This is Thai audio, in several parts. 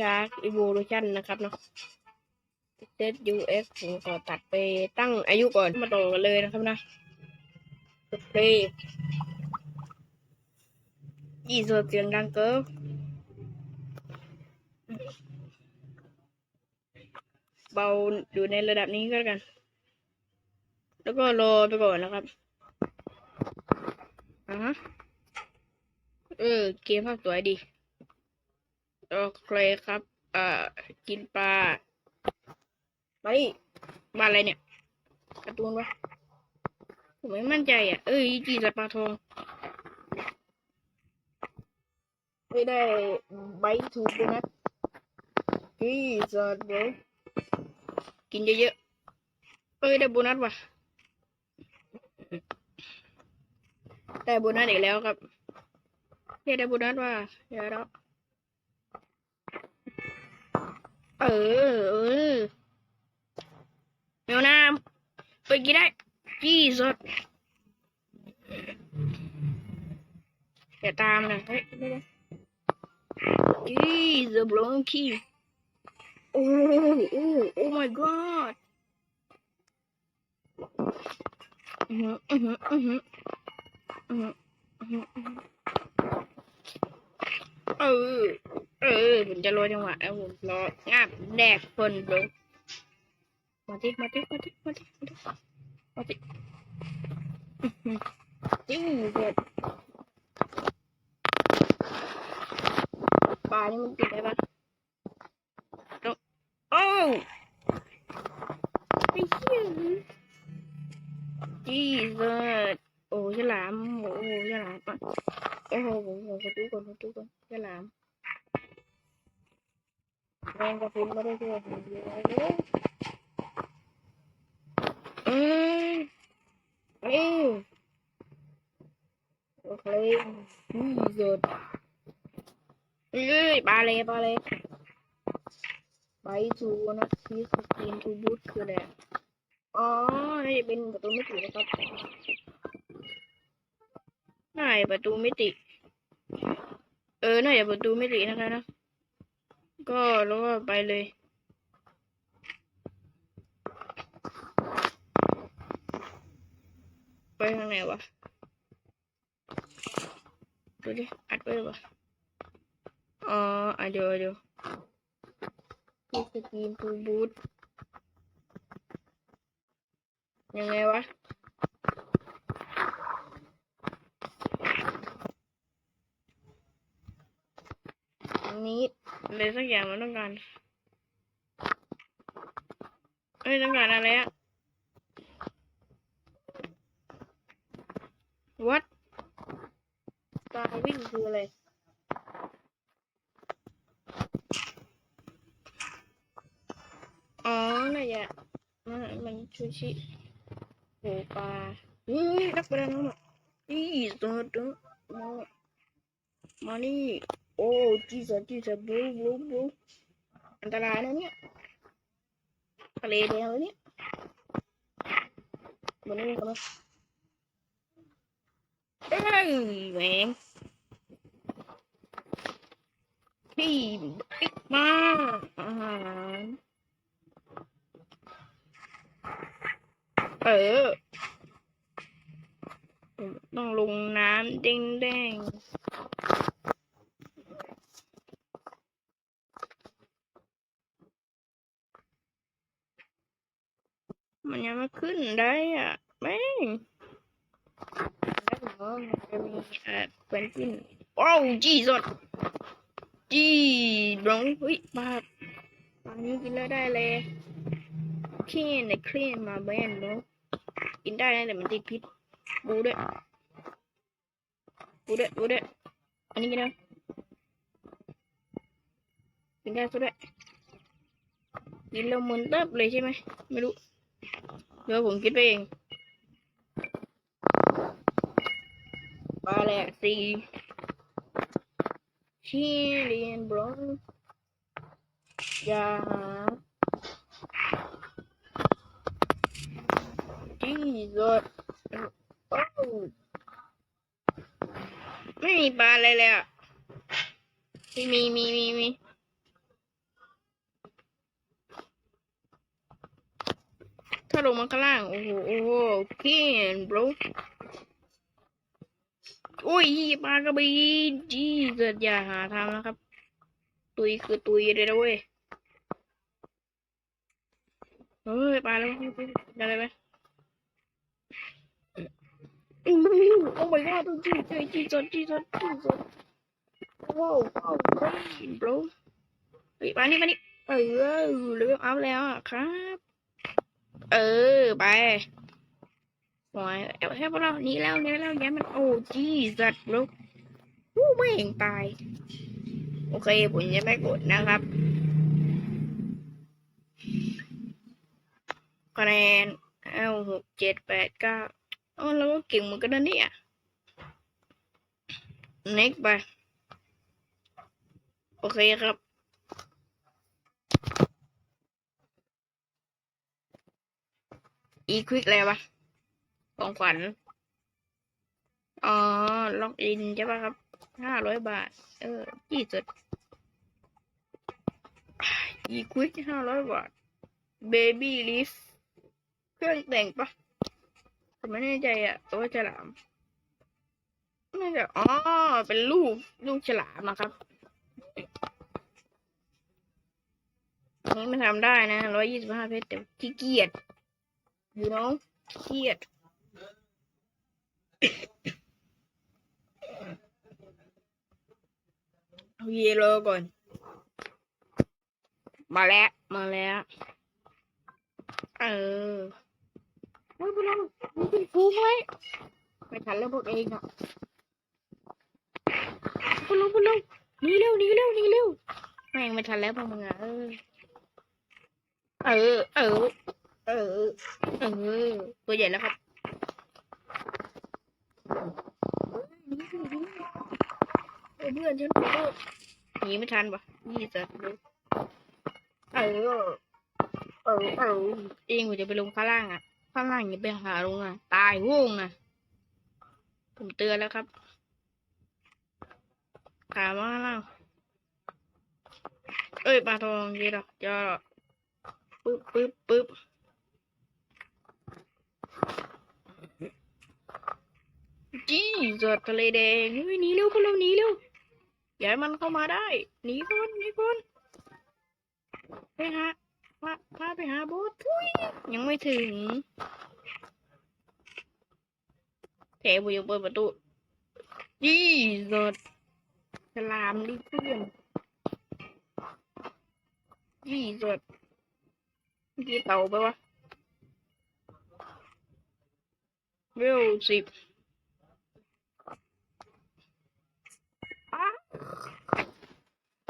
ชาร์กอีโวลูชันนะครับเนาะเซตยูเอฟผมขอตัดไปตั้งอายุก่อนมาต่อกันเลยนะครับนะกดเพลย์ยี่สิบเสียงดังเกินเบาอยู่ในระดับนี้ก็แล้วกัน แล้วก็รอไปก่อนนะครับอ่าฮะเออ เกมภาพสวยดี โอเคครับ เอ่อ กินปลาไปบ้านอะไรเนี่ยการ์ตูนวะผมไม่มั่นใจอะ เอ้ยจีสัตว์ปลาทองไม่ได้ใบถูกด้วยนะจีสัตว์เดี๋ยวกินเยอะๆ เอ้ยได้โบนัสว่ะได้โบนัสอีกแล้วครับเฮ้ยได้โบนัสว่ะเดี๋ยวเรา เออเออแมวน้ำไปกินได้จี้สดอย่าตามนะเฮ้ยไม่ได้จี้สบลงขี้โอ้โอ้โอ้ my god อือหืออือหืออือหืออือหืออือหืออือหือเออเออ ผมจะรอจังหวะแล้วผมรองาบแดกคนลงมาดิมาดิมาดิมาดิมาดิมาดิอื้อหือจิ้งเด็ดปลานี่มันติดได้ปะต้องโอ้ไอ้เหี้ยจี้เกิดโอ้ยฉลามโอ้โหฉลามอะโอ้โหผมผมขอดูก่อนขอดูก่อนฉลาม งกะพุนไม่ได้ช่วยผมเลยอืมนี่โอเคนี่สุดเอ้ยปลาเลยปลาเลยไปทูนะซีสกินทูบูทคืออะไรอ๋อนี่เป็นประตูมิตินะครับน่าจะประตูมิติ เออน่าจะประตูมิตินะครับนะ ก็แล้วก็ไปเลย ไปทางไหนวะดูดิอัดไปหรือเปล่าอ๋ออะเดี๋ยวเดี๋ยวสกรีนทูบูทยังไงวะ นนี้อะไรสักอย่างมันต้องการเอ้ยต้องการอะไรอะ what ตาวิ่งคืออะไรอ๋อน่าจะมันมันชูชิโหปลาเฮ้ยนักประดาน้ำอะนี่ตัวตัวมามานี่ โอ้จีสจีสบลูบลูบลูอันตรายนะเนี่ยทะเลแดงเลยเนี่ยบนนี้มีกันไหมเอ้ยแหมงพี่ปิ๊กมาอาหารเออต้องลงน้ำเด้งเด้ง มันยังไม่ขึ้นได้อะแม่งแล้วผมว่ามันจะมีเอ่อเป็นกินโอ้จีสดจีบลงเฮ้ยปลาปลานี้กินแล้วได้เลยเคลีนในคลีนมาแบนเนาะกินได้นะแต่มันติดพิษบูด้วยบูด้วยบูด้วยอันนี้กินได้วกินได้ซะด้วยกินแล้วมึนเติบเลยใช่ไหมไม่รู้ เดี๋ยวผมคิดไปเองปลาแหลกสีชีเลียนบลงอย่าหาจีสดโอ้ไม่มีปลาอะไรเลยอะมีมีมีมีมี ถ้าลงมาข้างล่าง โอ้โหโอ้โหเพี้ยน bro โอ้ยปลากระบีจีเกิดอย่าหาทำนะครับ ตุยคือตุยเลยนะเว้ยเฮ้ยปลาแล้วได้ไหมโอ้ my god จีจีจีจดจีจดจีจดว้าวว้าวเฮ้ย bro เฮ้ยมานี่มานี่เออเลเวลอัพแล้วครับ เออ ไปหวยเอาให้พวกเราหนี่แล้วนี่แล้วอยันมันโอ้จีสัตว์ลูกวู้ไม่เห็นตาย โอเค ผมยังไม่กดนะครับคะแนนเอาหกเจ็ดแปดเก้าอ๋อเราก็เก่งเหมือนกันนะเนี่ย next ไป โอเคครับ อีควิกอะไรวะของขวัญอ๋อล็อกอินใช่ป่ะครับห้าร้อยบาท เออยี่สุดอีควิกห้าร้อยบาทเบบี้ลิฟเครื่องแต่งปะผมไม่แน่ใจอะตัวฉลามน่าจะอ๋อเป็นลูกลูกฉลามอะครับอันนี้มันทำได้นะร้อยยี่สิบห้าเพชรแต่ขี้เกียจ you know ขี้เกียจเอาเยโลก่อน มาแล้ว มาแล้ว เออเฮ้ยพวกเรามันเป็นฟูงไว้ไม่ทันแล้วพวกเองอะพวกเราพวกเราหนีเร็วหนีเร็วหนีเร็วแม่งไม่ทันแล้วพวกมึงอะเออ เออ เออ เออ เออ ตัวใหญ่แล้วครับเฮ้ยนีหนีหนีเออเพื่อนฉันขอโทษหนีไม่ทันปะยี่สิเออ เออ เออ เองผมจะไปลงข้างล่างอะ ข้างล่างอย่าไปหาลงอะ ตายโว่งอะผมเตือนแล้วครับขามาข้างล่างเอ้ยปลาทองยอะหรอเยอะปึ๊บปึ๊บปึ๊บ จี้จอดทะเลแดงเฮ้ยหนีเร็วพวกเราหนีเร็วอย่าให้มันเข้ามาได้หนีก่อนหนีก่อนไปหาพาพาไปหาโบสทุยยังไม่ถึงแถวอยู่เปิดประตูจี้จอดสลามดิเพื่อนจี้จอดเมื่อกี้เต่าไปวะเวลสิบอ๊ะ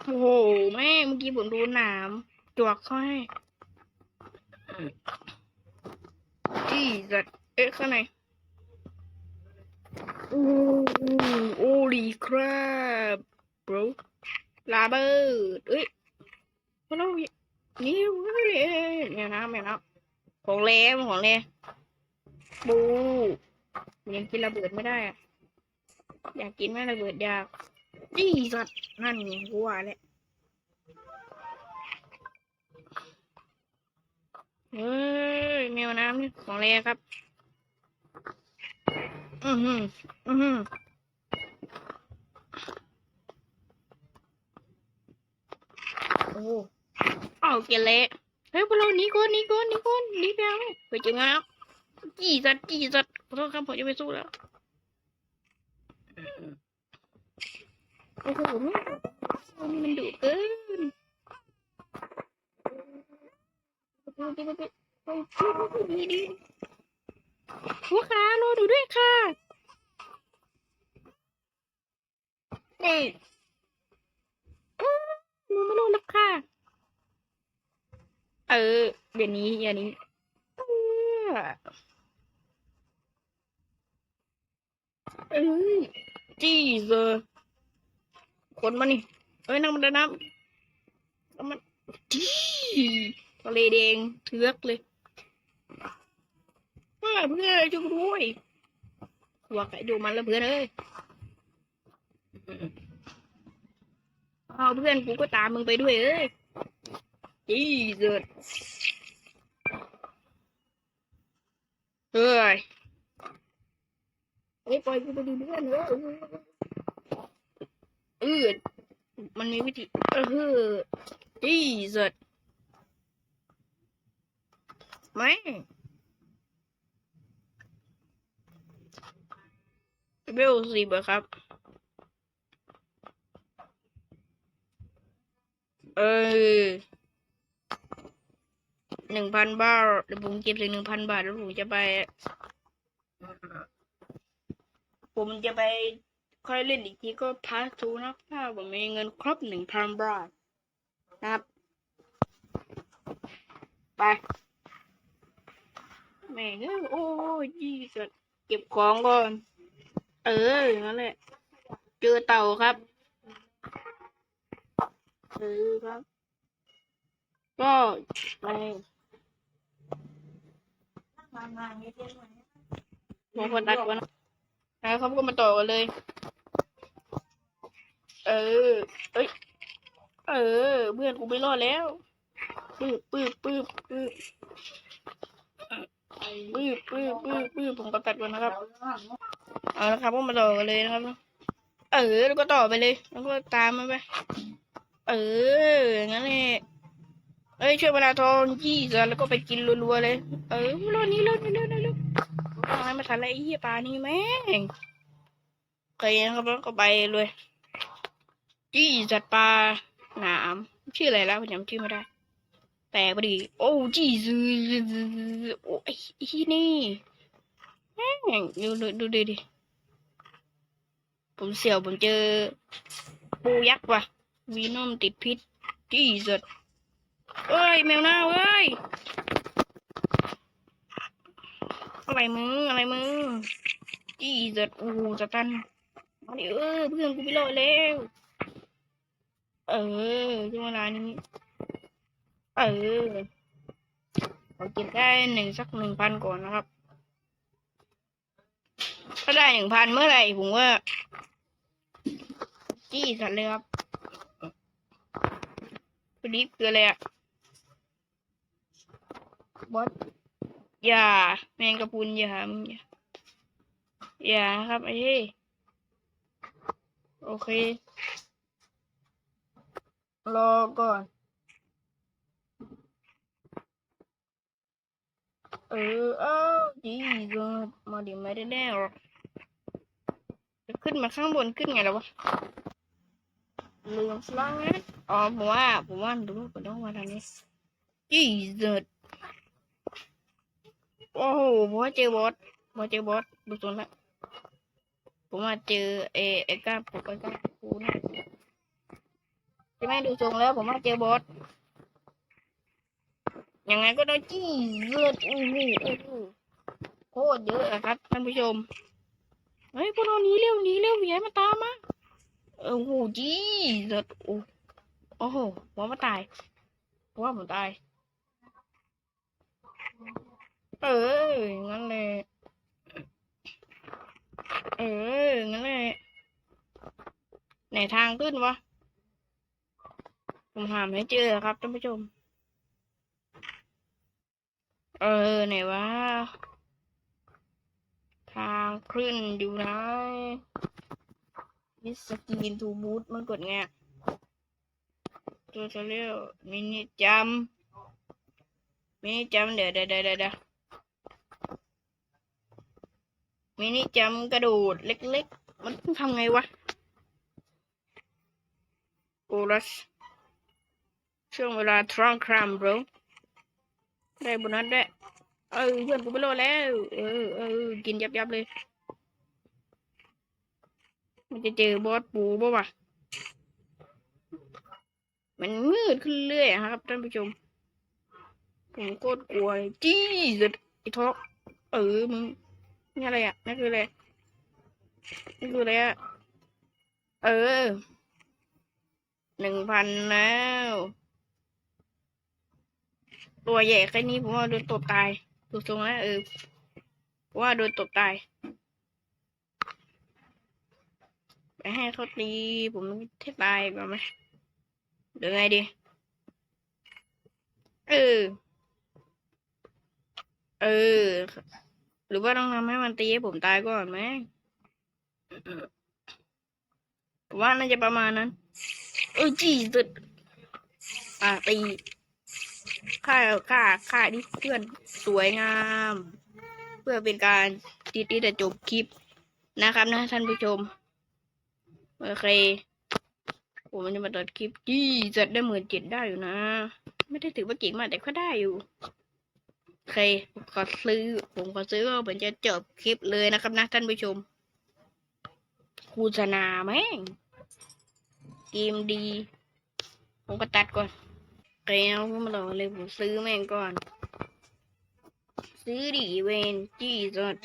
โอ้โหแม่เมื่อกี้ผมดนหนามจวกเขาให้จี้จัดเอ๊ะข้างในโอ้โอ้ลีครับ bro ลาเบิดเอ้ยพวกเรานี่เว้ยเนี่ยนะเนี่ยนะของเล่ของเล่บูยังกินระเบิดไม่ได้อะอยากกินไหมระเบิดอยาก จี้สัตว์นั่นไงกูว่าแหละเฮ้ยแมวน้ำนี่ของแรครับ อือหืออือหือโอ้โหเอาเกลเละเฮ้ยพวกเราหนีก่อนหนีก่อนหนีก่อนหนีไปเอาไปเจองันแล้วจี้สัตว์จี้สัตว์ขอโทษครับผมจะไปสู้แล้ว โอ้โหนี่มันดุเกินดีดีหัวขารอดูด้วยค่ะนี่อื้อหนูไม่รู้แล้วค่ะ เออเดี๋ยวนี้อย่างนี้เออจีเซอร์ คนมานี่เอ้ยนั่งมันนน้ำแล้วมันจีทะเลแดงเทือกเลยว่าเพื่อนช่วยกูด้วยว่าไก่ดูมันแล้วเพื่อนเอ้ยเอาเพื่อนกูก็ตามมึงไปด้วยเอ้ยจีเกิดเฮ้ยเฮ้ปล่อยกูไปดูเพื่อนเอะเออมันมีวิธีเออจีสุดไหมเบลสิบะครับ เออหนึ่งพันบาทเดี๋ยวผมเก็บถึงหนึ่งพันบาทแล้วผมจะไป ผมจะไป ค่อยเล่นอีกทีก็พาร์ททูนะถ้าผมมีเงินครบหนึ่งพันบาทนะครับ ไปแม่งเอ้ยโอ้ยยี่สัตว์เก็บของก่อน เอออย่างนั้นแหละเจอเต่าครับเออครับ ก็ไปผมคนตัดก่อนนะแล้วเขาก็มาต่อกันเลย เออ เอ้ย เออ เพื่อนกูไม่รอดแล้วปื้บปื้บปื้บปื้บปื้บปื้บปื้บปื้บผมก็ตัดก่อนนะครับ เอาละครับพวกมาต่อกันเลยนะครับ เออ แล้วก็ต่อไปเลย แล้วก็ตามมันไป เออ อย่างนั้นแหละเอ้ยช่วยเวลาทองยี่สิบแล้วก็ไปกินรัวๆเลย เออรอบนี้รอบนี้รอบนี้รอบฟังให้มาทันแล้วไอ้เหี้ยปลานี่แม่งเคยนะครับแล้วก็ไปเลย จี้จัดปลาหนามชื่ออะไรแล้วผมจำชื่อไม่ได้แต่พอดี โอ้จี้ซื้อโอ้ยไอ้ที่นี่แม่งดูดูดูดิดิผมเสียวผมเจอ ปูยักษ์ว่ะ วีนอมติดพิษจี้สุดเอ้ย แมวหน้าเว้ย อะไรมึง อะไรมึงจี้สุดโอ้โหสตันมาดิเออเพื่อนกูไปรอดแล้ว เออช่วงเวลานี้ เออเราเก็บได้หนึ่งสักหนึ่งพันก่อนนะครับ ถ้าได้หนึ่งพันเมื่อไหร่ผมว่าจี้สัตว์เลยครับพอดีคืออะไรอะบอสอย่าแมงกะพุนอย่ามึงอย่าอย่านะครับไอ้โอเค รอก่อน เออเอ้าจีเกิดมาดีไม่ได้แน่หรอกจะขึ้นมาข้างบนขึ้นไงแล่ะวะลืมสลังนะอ๋อผมว่าผมว่าดูผมต้องมาทางนี้จีเกิดโอ้โหผมว่าเจอบอสผมว่าเจอบอสดูตัวละผมว่าเจอเอไอ้ก้าปุกไอ้ก้าปูนะ ช่ไหมดูทรงแล้ว ผมว่าเจอบอสยังไงก็ต้องจี้เลือดอู้หูอู้หูโคตรเยอะอะครับท่านผู้ชมเฮ้ยพวกเราหนีเร็วหนีเร็วอย่ามันตามมาเออโอ้โหจี้เลือดโอ้โอ้โหผมว่าตายผมว่าผมตาย เอองั้นแหละเอองั้นแหละไหนทางขึ้นวะ ผมหาไม่เจอครับท่านผู้ชม เออไหนวะทางขึ้นอยู่ไหนมิสกินทูบูทมันกดไงอะตัวจะเรียกมินิจัมมินิจัมเดี๋ยวเดี๋ยวเดี๋ยวเดี๋ยวมินิจัมกระโดดเล็ก ๆ มันทำไงวะโอรัส ช่วงเวลาทรังครัม bro ได้บนัสได้ เออเพื่อนกูไปโลแล้ว เออเออกินยับยับเลย มันจะเจอบอสปูป่วะมันมืดขึ้นเรื่อยครับท่านผู้ชม ผมโคตรกลัวจี้สุดไอ้ท็อกเออมึงนี่อะไรอะนั่นคืออะไรนี่คืออะไรอะเออหนึ่งพันแล้ว ตัวใหญ่แค่นี้ผมว่าโดนตบตายดูทรงแล้วเออว่าโดนตบตาย ไปให้เขาตีผมเทตายก่อนไหมหรือไงดี เออ เออ หรือว่าต้องทำให้มันตีให้ผมตายก่อนไหมผมว่าน่าจะประมาณนั้น เอ้ยจีสุดอะตี ฆ่าฆ่าฆ่าดิเพื่อนสวยงาม เพื่อเป็นการติดที่จะจบคลิปนะครับนะท่านผู้ชม โอเค ผมจะมาตัดคลิปจี้จัดได้หมื่นเจ็ดได้อยู่นะ ไม่ได้ถือว่าเก่งมากแต่ก็ได้อยู่โอเคผมขอซื้อ ผมขอซื้อว่าผมจะจบคลิปเลยนะครับนะท่านผู้ชมโฆษณาแม่งเกมดี ผมก็ตัดก่อน โอเคเอามาลองเลยผมซื้อแม่งก่อน ซื้อดิเวนจี้จัด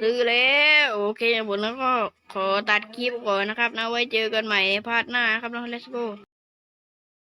ซื้อแล้วโอเคผมแล้วก็ขอตัดคลิปก่อนนะครับนะไว้เจอกันใหม่พาร์ทหน้าครับน้อง let's go